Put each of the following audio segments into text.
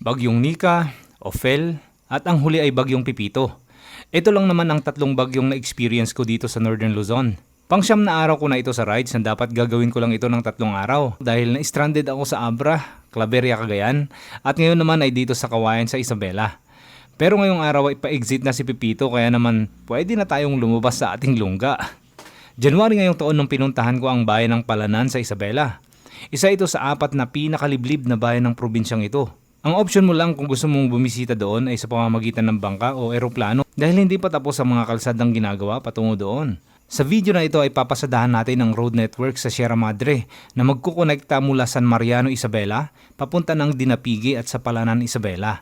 Bagyong Nika, Ophel, at ang huli ay Bagyong Pipito. Ito lang naman ang tatlong bagyong na-experience ko dito sa Northern Luzon. Pangsyam na araw ko na ito sa rides na dapat gagawin ko lang ito ng tatlong araw dahil na-stranded ako sa Abra, Claveria, Cagayan at ngayon naman ay dito sa Kawayan sa Isabela. Pero ngayong araw ay pa-exit na si Pipito kaya naman pwede na tayong lumabas sa ating lungga. January ngayong taon nung pinuntahan ko ang bayan ng Palanan sa Isabela. Isa ito sa apat na pinakaliblib na bayan ng probinsyang ito. Ang option mo lang kung gusto mong bumisita doon ay sa pamamagitan ng bangka o eroplano dahil hindi pa tapos ang mga kalsadang ginagawa patungo doon. Sa video na ito ay papasadahan natin ang road network sa Sierra Madre na magkukonekta mula San Mariano, Isabela, papunta ng Dinapigi at sa Palanan, Isabela.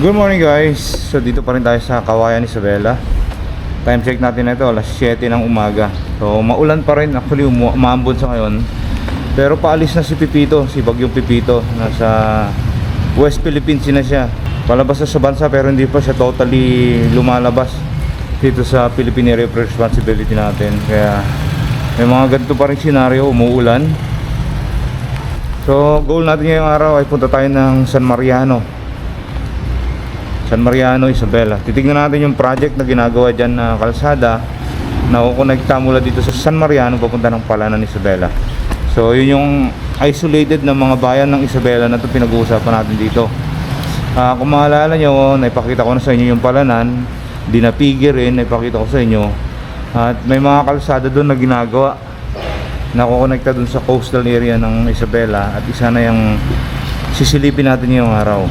Good morning guys! So dito pa rin tayo sa Kawayan Isabela Time check natin na ito, alas 7 ng umaga. So maulan pa rin, actually umaambon sa ngayon. Pero paalis na si Pipito, si Bagyong Pipito. Nasa West Philippines na siya. Palabas na sa bansa pero hindi pa siya totally lumalabas Dito sa Philippine Area of Responsibility natin. Kaya may mga ganito pa rin senaryo, umuulan. So goal natin ngayong araw ay punta tayo ng San Mariano San Mariano, Isabela. Titignan natin yung project na ginagawa dyan na kalsada na kukonekta mula dito sa San Mariano papunta ng Palanan, Isabela. So yun yung isolated na mga bayan ng Isabela na ito pinag-uusapan natin dito. Ah, kung maalala nyo, naipakita ko na sa inyo yung Palanan, dinapigi rin, naipakita ko sa inyo. At may mga kalsada doon na ginagawa na kukonekta doon sa coastal area ng Isabela at isa na yung sisilipin natin ngayong araw.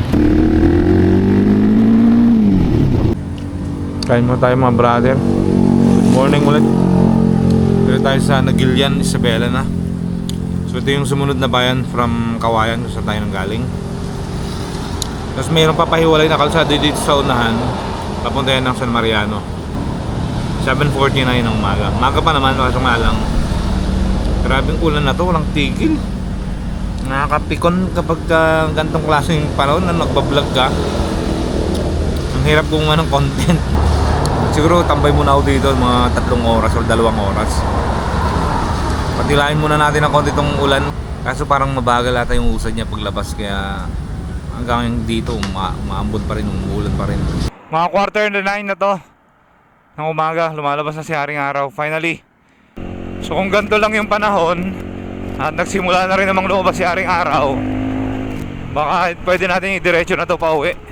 Kain mo tayo mga brother. Good morning ulit. Dito tayo sa Nagilian, Isabela na. So ito yung sumunod na bayan from Kawayan kung saan tayo nang galing. Tapos mayroong papahiwalay na kalsada dito sa unahan. Papunta yan ng San Mariano. 7.49 ng umaga. Maga pa naman, kaso nga lang. Grabing ulan na to, walang tigil. Nakakapikon kapag uh, gantong klaseng panahon na nagbablog ka. Ang hirap kung anong content. Siguro tambay muna ako dito mga tatlong oras o dalawang oras. Patilain muna natin ang konti itong ulan. Kaso parang mabagal ata yung usad niya paglabas kaya hanggang dito uma umaambon pa rin, umuulan pa rin. Mga quarter na nine na to. Ng umaga, lumalabas na si Haring Araw. Finally. So kung ganito lang yung panahon at nagsimula na rin namang lumabas si Haring Araw, baka pwede natin i-diretso na to pa uwi.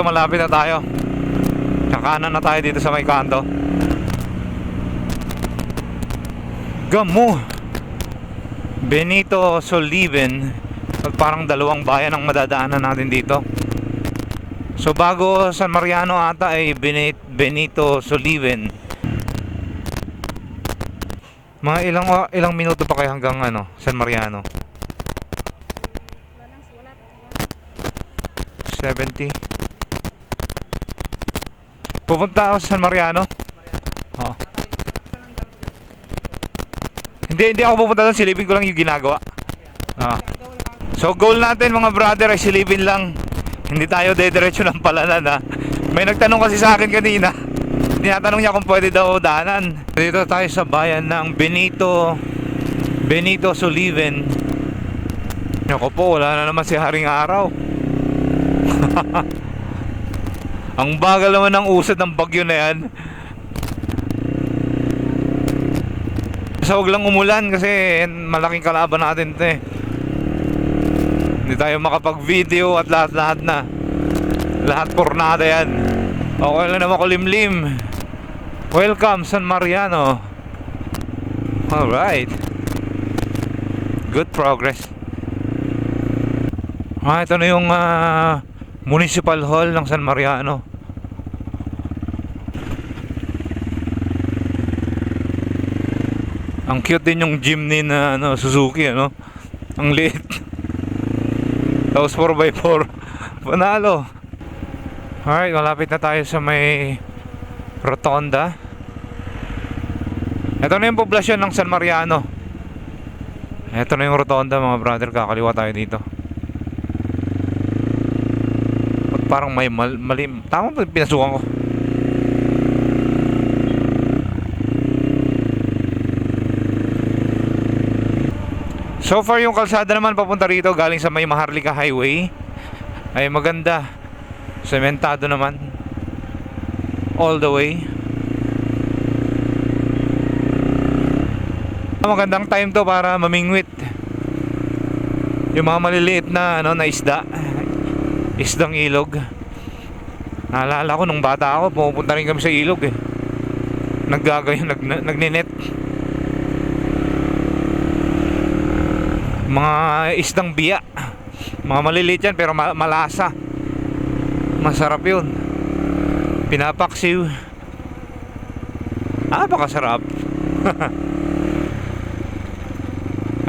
Ito malapit na tayo. Kakanan na tayo dito sa may kanto. Gamo. Benito Soliven. At parang dalawang bayan ang madadaanan natin dito. So bago San Mariano ata ay Benit- Benito Soliven. Mga ilang ilang minuto pa kayo hanggang ano, San Mariano? 70 Pupunta ako sa San Mariano. Oo. Hindi, hindi ako pupunta doon. Silipin ko lang yung ginagawa. Ah. So, goal natin mga brother ay silipin lang. Hindi tayo dediretso ng palanan ha. May nagtanong kasi sa akin kanina. Tinatanong niya kung pwede daw daanan. Dito tayo sa bayan ng Benito Benito Soliven. Ako po, wala na naman si Haring Araw. Ang bagal naman ng usad ng bagyo na yan. So huwag lang umulan kasi malaking kalaban natin ito eh. Hindi tayo makapag-video at lahat-lahat na. Lahat pornada yan. Okay lang naman kulimlim. Welcome San Mariano. Alright. Good progress. Ah, ito na yung ah, Municipal Hall ng San Mariano. Ang cute din yung jeepney na ano, Suzuki, ano? Ang liit. Tapos 4x4. Panalo. Alright, malapit na tayo sa may rotonda. Ito na yung poblasyon ng San Mariano. Ito na yung rotonda mga brother, kakaliwa tayo dito. Ba't parang may mal mali... Tama ba pinasukan ko? So far yung kalsada naman papunta rito galing sa may Maharlika Highway ay maganda. Sementado naman. All the way. Magandang time to para mamingwit. Yung mga maliliit na ano na isda. Isdang ilog. Naalala ko nung bata ako, pumupunta rin kami sa ilog eh. Naggagayon, nag, nagninet. Mga isdang biya. Mga maliliit yan pero ma- malasa. Masarap yun. Pinapaksiw. Ah, baka sarap.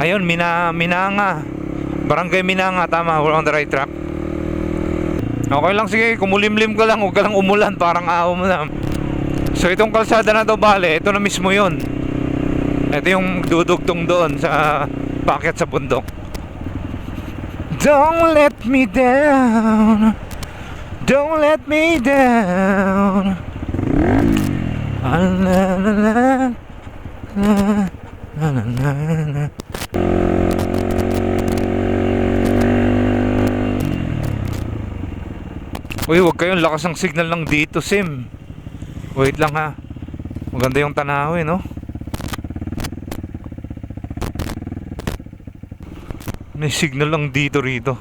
Ayun, Mina, Minanga. Barangay Minanga, tama. We're on the right track. Okay lang, sige. Kumulimlim ka lang. Huwag ka lang umulan. Parang ahaw mo na. So, itong kalsada na to, bale. Ito na mismo yun. Ito yung dudugtong doon sa packet sa bundok. Don't let me down. Don't let me down. Ah, la, la, la, la, la, la, la, la. Uy, huwag kayong lakas ng signal lang dito, Sim. Wait lang ha. Maganda yung tanawin, no? May signal lang dito rito.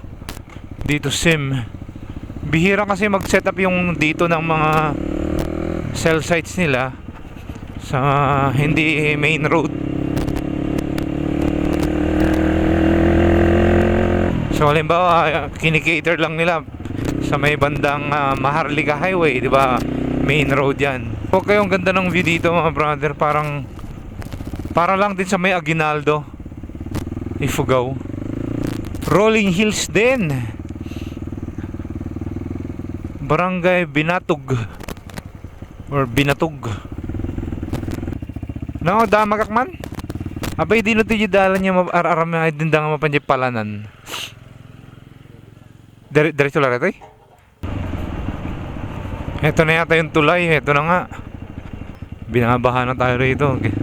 Dito, Sim. Bihira kasi mag-set up yung dito ng mga cell sites nila sa hindi main road. So halimbawa, kinikater lang nila sa may bandang ah, Maharlika Highway, di ba? Main road yan. Okay, ang ganda ng view dito mga brother. Parang, para lang din sa may Aguinaldo. Ifugao. Rolling Hills din. Barangay Binatug. Or Binatug. No, damagak man. Abay, di no ti dalan niya ar-arami ay din nga mapanjay palanan. Diretso lang ito eh. Ito na yata yung tulay. Ito na nga. Binabaha na tayo rito. Okay.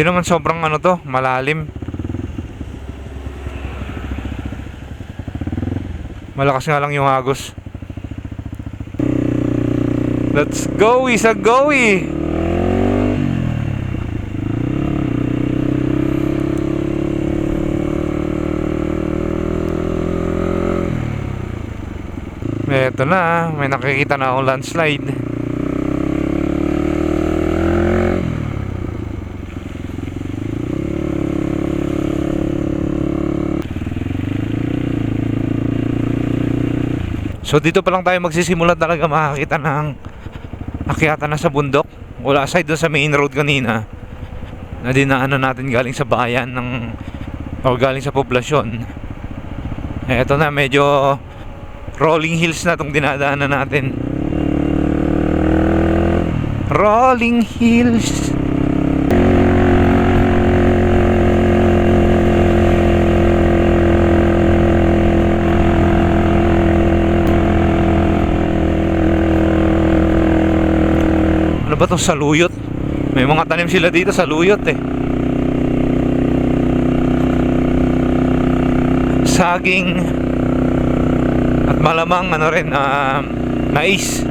Hindi naman sobrang ano to, malalim. Malakas nga lang yung agos. Let's go, isa goey! Eto na, may nakikita na akong landslide. So dito pa lang tayo magsisimula talaga makakita ng akyatan na sa bundok. Wala aside doon sa main road kanina na dinaanan natin galing sa bayan ng o galing sa poblasyon. Eh, Eto na medyo rolling hills na tong dinadaanan natin. Rolling hills. To saluyot? May mga tanim sila dito sa luyot eh. Saging at malamang ano rin um, mais.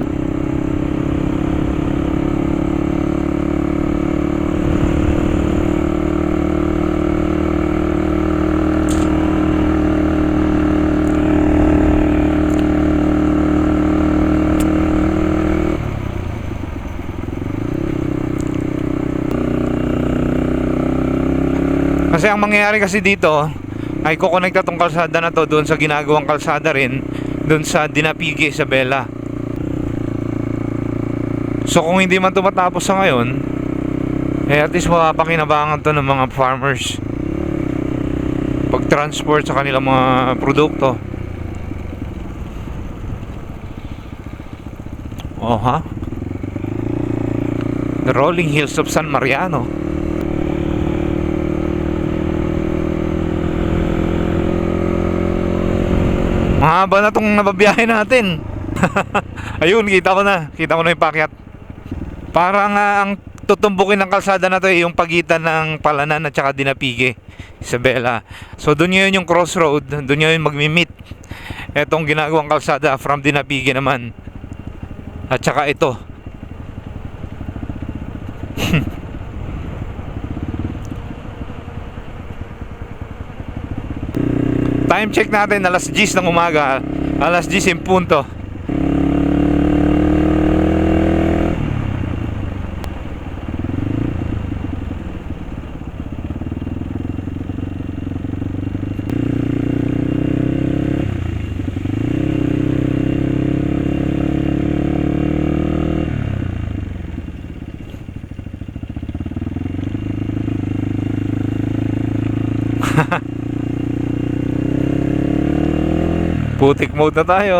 Kasi ang mangyayari kasi dito ay kukonekta tong kalsada na to doon sa ginagawang kalsada rin doon sa Dinapigi, Isabela. So kung hindi man tumatapos sa ngayon, eh at least mapapakinabangan to ng mga farmers pag-transport sa kanilang mga produkto. Oh ha? The rolling hills of San Mariano. Mahaba na tong nababiyahe natin. Ayun, kita ko na. Kita ko na yung pakyat. Parang ah, ang tutumbukin ng kalsada na to ay yung pagitan ng Palanan at saka Dinapige, Isabela. So doon yun yung crossroad, doon yun magmi-meet. Etong ginagawang kalsada from Dinapige naman. At saka ito. Time check natin alas 10 ng umaga. Alas 10 in punto. Putik mode na tayo.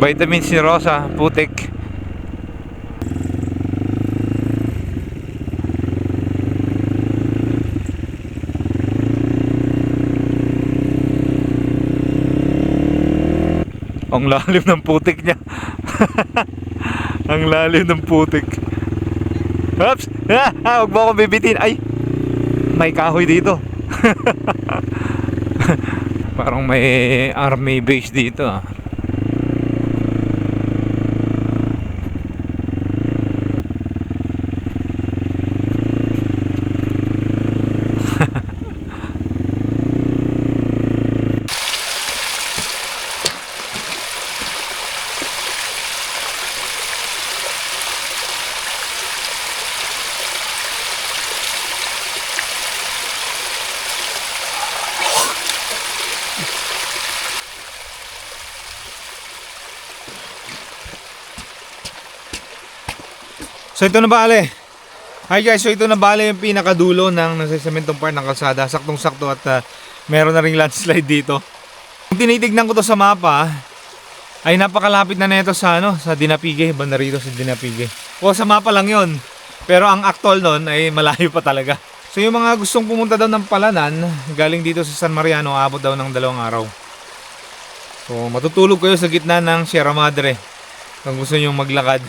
Vitamins ni Rosa, putik. Ang lalim ng putik niya. Ang lalim ng putik. Oops! Ah, ah, huwag mo akong bibitin. Ay! May kahoy dito. Parang may army base dito ah. So ito na bale. Hi guys, so ito na bale yung pinakadulo ng nasisementong part ng kalsada. Saktong-sakto at ah, meron na ring landslide dito. Kung tinitignan ko to sa mapa, ay napakalapit na nito sa ano, sa Dinapige, banda rito sa Dinapige. O sa mapa lang 'yon. Pero ang actual nun ay malayo pa talaga. So yung mga gustong pumunta daw ng Palanan, galing dito sa San Mariano, aabot daw ng dalawang araw. So matutulog kayo sa gitna ng Sierra Madre kung gusto nyo maglakad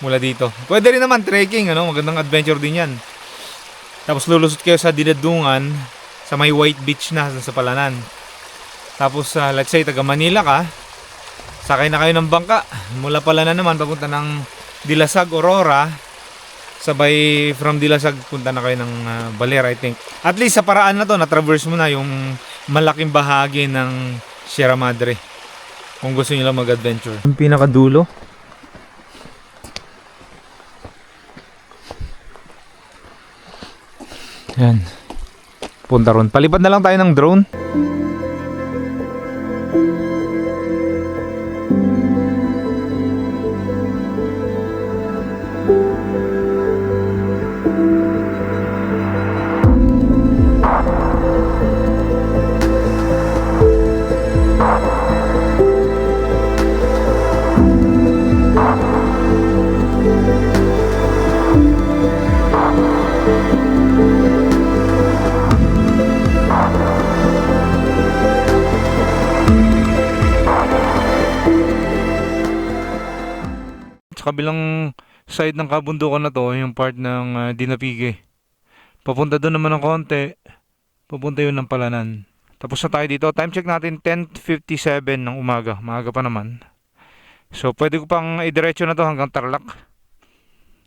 mula dito. Pwede rin naman trekking, ano? Magandang adventure din yan. Tapos lulusot kayo sa Dinadungan sa may White Beach na sa Palanan. Tapos sa let's say taga Manila ka, sakay na kayo ng bangka. Mula Palanan naman papunta ng Dilasag, Aurora. Sabay from Dilasag punta na kayo ng ah, Baler, I think. At least sa paraan na to, na-traverse mo na yung malaking bahagi ng Sierra Madre. Kung gusto niyo lang mag-adventure. Yung pinakadulo, Yan. Punta ron. Palipad na lang tayo ng drone. Side ng kabundukan na to, yung part ng ah, Dinapige. Papunta doon naman ng konti. Papunta yun ng Palanan. Tapos na tayo dito. Time check natin 10.57 ng umaga. Maaga pa naman. So pwede ko pang idiretso na to hanggang Tarlac.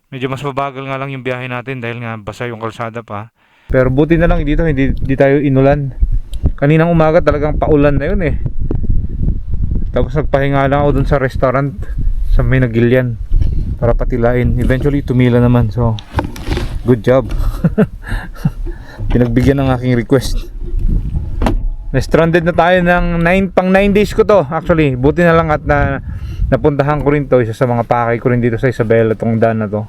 Medyo mas mabagal nga lang yung biyahe natin dahil nga basa yung kalsada pa. Pero buti na lang dito hindi, hindi tayo inulan. Kaninang umaga talagang paulan na yun eh. Tapos nagpahinga lang ako dun sa restaurant sa may nagilyan para patilain. Eventually tumila naman. So Good job. Pinagbigyan ng aking request. Na-stranded na tayo ng 9 pang 9 days ko to. Actually, buti na lang at na napuntahan ko rin to isa sa mga pakay ko rin dito sa Isabela tong daan na to.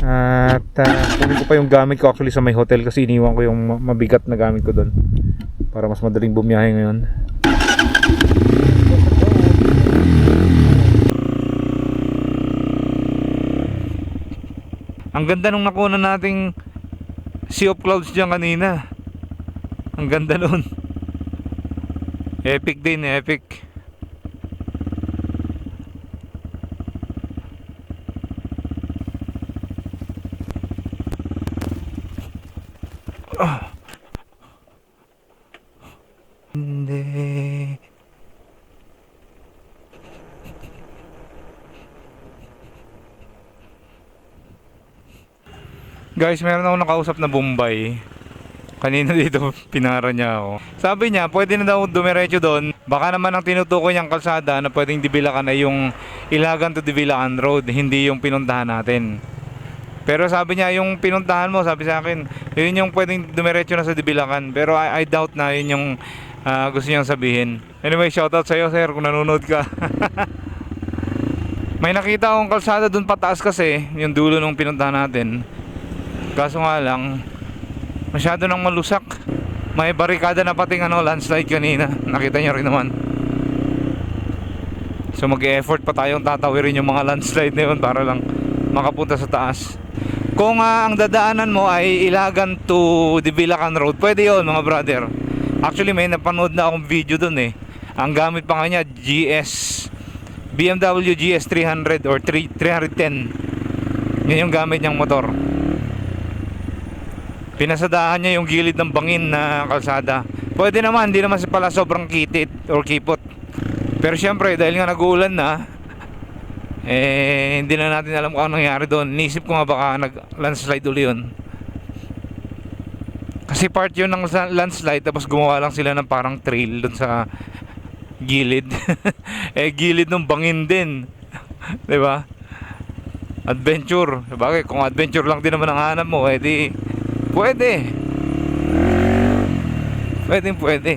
At uh, ko pa yung gamit ko actually sa may hotel kasi iniwan ko yung ma- mabigat na gamit ko doon para mas madaling bumiyahe ngayon. Ang ganda nung nakuna nating Sea of Clouds dyan kanina. Ang ganda nun. Epic din, epic. Ah. Hindi. Guys, meron ako nakausap na Bombay. Kanina dito, pinara niya ako. Sabi niya, pwede na daw dumiretso doon. Baka naman ang tinutukoy niyang kalsada na pwedeng dibilakan ay yung Ilagan to Dibilakan Road, hindi yung pinuntahan natin. Pero sabi niya, yung pinuntahan mo, sabi sa akin, yun yung pwedeng dumiretso na sa Dibilakan. Pero I, I doubt na yun yung ah, gusto niyang sabihin. Anyway, shoutout sa'yo, sir, kung nanonood ka. May nakita akong kalsada doon pataas kasi, yung dulo nung pinuntahan natin. Kaso nga lang, masyado nang malusak. May barikada na pating ano, landslide kanina. Nakita niyo rin naman. So mag-effort pa tayong tatawirin yung mga landslide na yun para lang makapunta sa taas. Kung ah, ang dadaanan mo ay Ilagan to Dibilacan Road, pwede yun mga brother. Actually may napanood na akong video dun eh. Ang gamit pa nga niya GS BMW GS 300 or 3, 310. Yan yung gamit niyang motor. Pinasadahan niya yung gilid ng bangin na kalsada. Pwede naman, hindi naman pala sobrang kitit or kipot. Pero syempre, dahil nga nag-uulan na, eh, hindi na natin alam kung ano nangyari doon. Nisip ko nga baka nag-landslide uli yun. Kasi part yun ng landslide, tapos gumawa lang sila ng parang trail doon sa gilid. eh, gilid ng bangin din. 'Di ba? Adventure. Bagay, kung adventure lang din naman ang hanap mo, eh di, pwede. Pwede, pwede.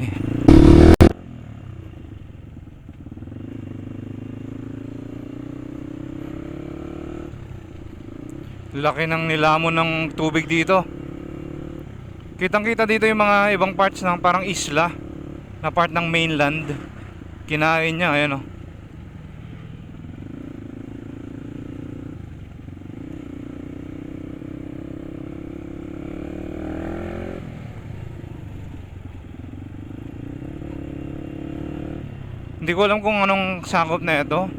Laki ng nilamon ng tubig dito. Kitang kita dito yung mga ibang parts ng parang isla na part ng mainland. Kinain niya, ayan o. Hindi ko alam kung anong sakop na ito.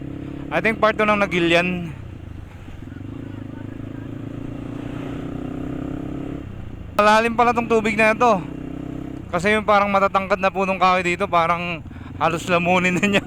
I think part 2 ng Nagilian. Malalim pala tong tubig na ito. Kasi yung parang matatangkad na punong kahoy dito, parang halos lamunin na niya.